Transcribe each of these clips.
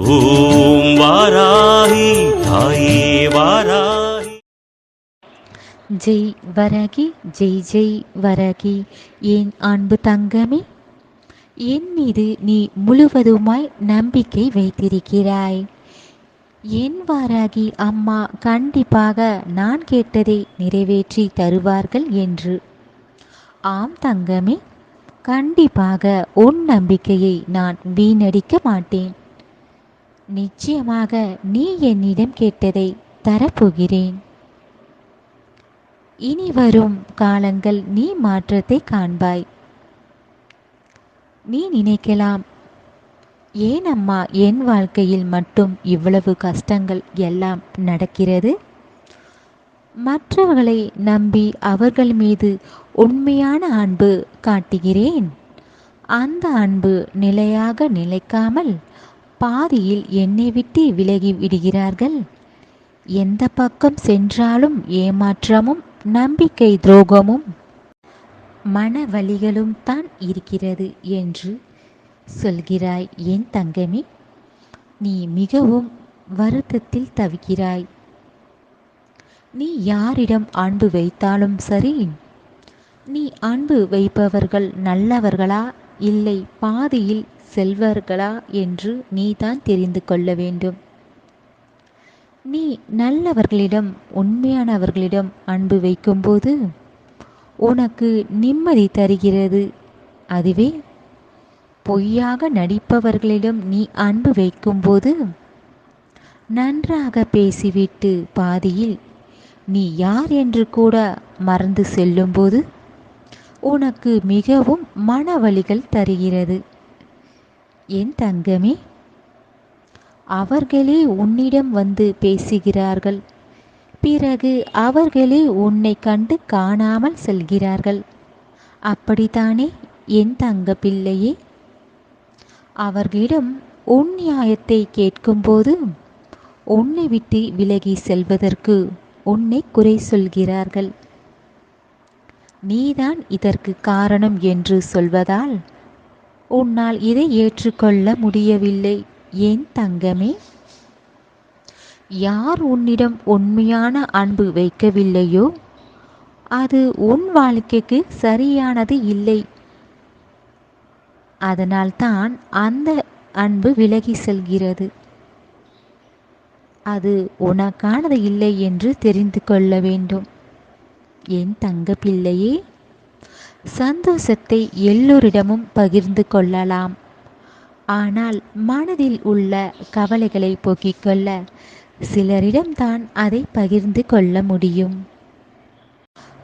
ஓம் வாராகி தாயே வாராகி. ஜெய் வரகி ஜெய் ஜெய் வரகி. என் அன்பு தங்கமே? என் மீது நீ முழுவதுமாய் நம்பிக்கை வைத்திருக்கிறாய். என் வாராகி அம்மா கண்டிப்பாக நான் கேட்டதை நிறைவேற்றி தருவார்கள் என்று. ஆம் தங்கமே கண்டிப்பாக உன் நம்பிக்கையை நான் வீணடிக்க மாட்டேன். நிச்சயமாக நீ என்னிடம் கேட்டதை தரப்போகிறேன். இனி வரும் காலங்கள் நீ மாற்றத்தை காண்பாய். நீ நினைக்கலாம் ஏன் அம்மா என் வாழ்க்கையில் மட்டும் இவ்வளவு கஷ்டங்கள் எல்லாம் நடக்கிறது? மற்றவர்களை நம்பி அவர்கள் மீது உண்மையான அன்பு காட்டுகிறேன். அந்த அன்பு நிலையாக நிலைக்காமல் பாதியில் என்னை விட்டு விலகி விடுகிறார்கள்? எந்த பக்கம் சென்றாலும் ஏமாற்றமும் நம்பிக்கை துரோகமும் மன வழிகளும் தான் இருக்கிறது என்று சொல்கிறாய் என் தங்கமே. நீ மிகவும் வருத்தத்தில் தவிக்கிறாய். நீ யாரிடம் அன்பு வைத்தாலும் சரி நீ அன்பு வைப்பவர்கள் நல்லவர்களா? இல்லை பாதியில் செல்வர்களா என்று நீதான் தெரிந்து கொள்ள வேண்டும். நீ நல்லவர்களிடம் உண்மையானவர்களிடம் அன்பு வைக்கும்போது உனக்கு நிம்மதி தருகிறது. அதுவே பொய்யாக நடிப்பவர்களிடம் நீ அன்பு வைக்கும்போது நன்றாக பேசிவிட்டு பாதியில் நீ யார் என்று கூட மறந்து செல்லும்போது உனக்கு மிகவும் மனவழிகள் தருகிறது. என் தங்கமே? அவர்களே உன்னிடம் வந்து பேசுகிறார்கள். பிறகு அவர்களே உன்னை கண்டு காணாமல் செல்கிறார்கள். அப்படித்தானே? என் தங்க பிள்ளையே அவர்களிடம் உன் நியாயத்தை கேட்கும்போது உன்னை விட்டு விலகி செல்வதற்கு உன்னை குறை சொல்கிறார்கள். நீதான் இதற்கு காரணம் என்று சொல்வதால் உன்னால் இதை ஏற்றுக்கொள்ள முடியவில்லை. ஏன் தங்கமே? யார் உன்னிடம் உண்மையான அன்பு வைக்கவில்லையோ? அது உன் வாழ்க்கைக்கு சரியானது இல்லை. அதனால்தான் அந்த அன்பு விலகி செல்கிறது. அது உனக்கானது இல்லை என்று தெரிந்து கொள்ள வேண்டும். என் தங்க பிள்ளையே? சந்தோஷத்தை எல்லோரிடமும் பகிர்ந்து கொள்ளலாம். ஆனால் மனதில் உள்ள கவலைகளை போக்கிக் கொள்ள சிலரிடம்தான் அதை பகிர்ந்து கொள்ள முடியும்.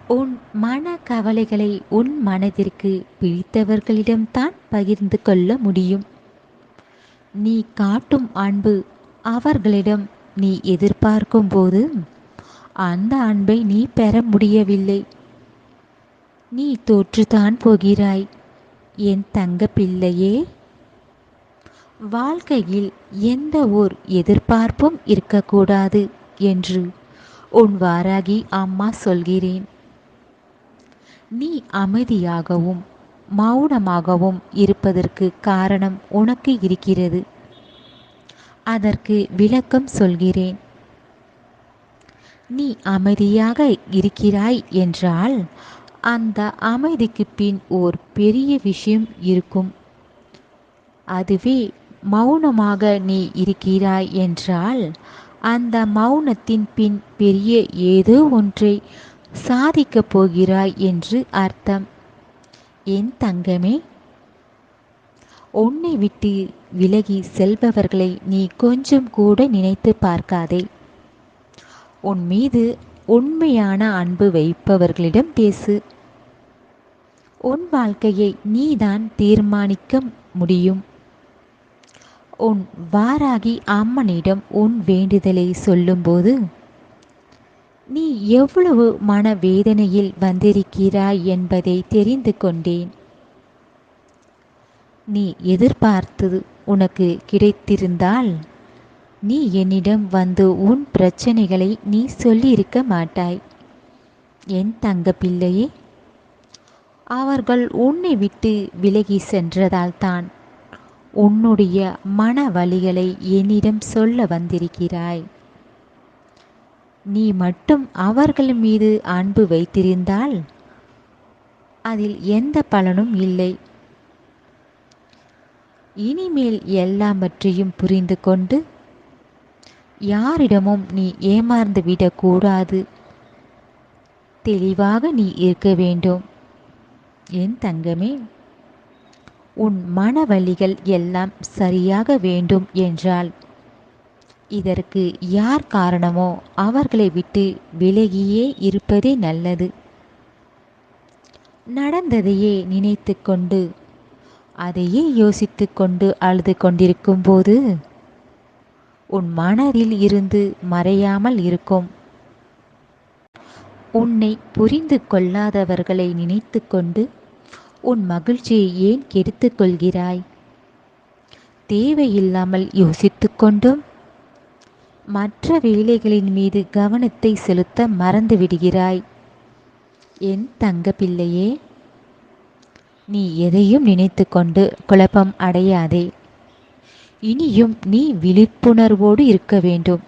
உன் மன கவலைகளை உன் மனதிற்கு பிடித்தவர்களிடம்தான் பகிர்ந்து கொள்ள முடியும். நீ காட்டும் அன்பு அவர்களிடம் நீ எதிர்பார்க்கும் போது அந்த அன்பை நீ பெற முடியவில்லை. நீ தோற்றுதான் போகிறாய். என் தங்க பிள்ளையே வாழ்க்கையில் எந்த ஓர் எதிர்பார்ப்பும் இருக்கக்கூடாது என்று உன் வாராகி அம்மா சொல்கிறேன். நீ அமைதியாகவும் மௌனமாகவும் இருப்பதற்கு காரணம் உனக்கு இருக்கிறது. அதற்கு விளக்கம் சொல்கிறேன். நீ அமைதியாக இருக்கிறாய் என்றால் அந்த அமைதிக்கு பின் ஓர் பெரிய விஷயம் இருக்கும். அதுவே மௌனமாக நீ இருக்கிறாய் என்றால் அந்த மௌனத்தின் பின் பெரிய ஏதோ ஒன்றை சாதிக்கப் போகிறாய் என்று அர்த்தம். என் தங்கமே உன்னை விட்டு விலகி செல்பவர்களை நீ கொஞ்சம் கூட நினைத்து பார்க்காதே. உன் மீது உண்மையான அன்பு வைப்பவர்களிடம் பேசு. உன் வாழ்க்கையை நீதான் தீர்மானிக்க முடியும். உன் வாராகி அம்மனிடம் உன் வேண்டுதலை சொல்லும்போது நீ எவ்வளவு மனவேதனையில் வந்திருக்கிறாய் என்பதை தெரிந்து கொண்டேன். நீ எதிர்பார்த்தது உனக்கு கிடைத்திருந்தால் நீ என்னிடம் வந்து உன் பிரச்சனைகளை நீ சொல்லியிருக்க மாட்டாய். என் தங்க பிள்ளையே அவர்கள் உன்னை விட்டு விலகி சென்றதால் தான் உன்னுடைய மன வழிகளை என்னிடம் சொல்ல வந்திருக்கிறாய். நீ மட்டும் அவர்கள் மீது அன்பு வைத்திருந்தால் அதில் எந்த பலனும் இல்லை. இனிமேல் எல்லாவற்றையும் புரிந்து கொண்டு யாரிடமும் நீ ஏமாந்து விடக்கூடாது. தெளிவாக நீ இருக்க வேண்டும். என் தங்கமே உன் மனவழிகள் எல்லாம் சரியாக வேண்டும் என்றால் இதற்கு யார் காரணமோ அவர்களை விட்டு விலகியே இருப்பதே நல்லது. நடந்ததையே நினைத்து கொண்டு அதையே யோசித்து கொண்டு அழுது கொண்டிருக்கும்போது உன் மனதில் இருந்து மறையாமல் இருக்கும். உன்னை புரிந்து கொள்ளாதவர்களை நினைத்து கொண்டு உன் மகிழ்ச்சியை ஏன் கெடுத்து கொள்கிறாய்? தேவையில்லாமல் யோசித்து கொண்டும் மற்ற வேலைகளின் மீது கவனத்தை செலுத்த மறந்து விடுகிறாய். என் தங்க பிள்ளையே நீ எதையும் நினைத்து கொண்டு குழப்பம் அடையாதே. இனியும் நீ விழிப்புணர்வோடு இருக்க வேண்டும்.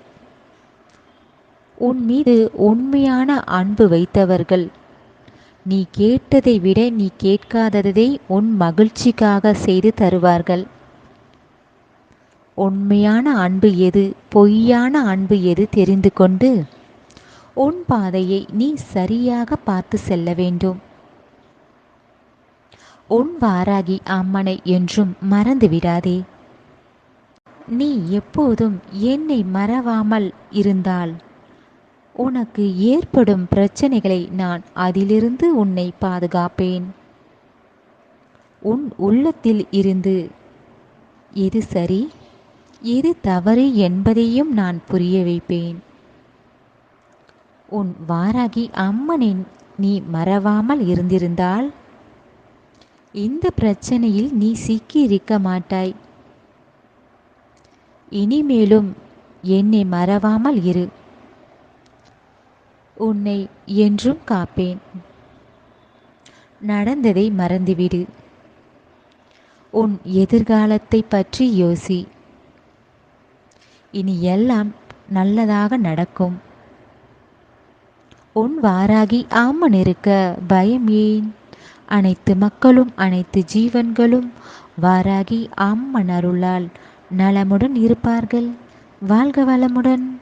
உன் மீது உண்மையான அன்பு வைத்தவர்கள் நீ கேட்டதை விட நீ கேட்காததை உன் மகிழ்ச்சிக்காக செய்து தருவார்கள். உண்மையான அன்பு எது? பொய்யான அன்பு எது தெரிந்து கொண்டு? உன் பாதையை நீ சரியாக பார்த்து செல்ல வேண்டும். உன் வாராகி அம்மனை என்றும் மறந்து விடாதே. நீ எப்போதும் என்னை மறவாமல் இருந்தால் உனக்கு ஏற்படும் பிரச்சனைகளை நான் அதிலிருந்து உன்னை பாதுகாப்பேன். உன் உள்ளத்தில் இருந்து எது சரி எது தவறு என்பதையும் நான் புரிய வைப்பேன். உன் வாராகி அம்மனின் நீ மறவாமல் இருந்திருந்தால் இந்த பிரச்சனையில் நீ சிக்கி இருக்க மாட்டாய். இனிமேலும் என்னை மறவாமல் இரு. உன்னை என்றும் காப்பேன். நடந்ததை மறந்துவிடு. உன் எதிர்காலத்தை பற்றி யோசி. இனி எல்லாம் நல்லதாக நடக்கும். உன் வாராகி ஆமன் இருக்க பயம் ஏன்? அனைத்து மக்களும் அனைத்து ஜீவன்களும் வாராகி அம்மன் அருளால் நலமுடன் இருப்பார்கள். வாழ்க வளமுடன்.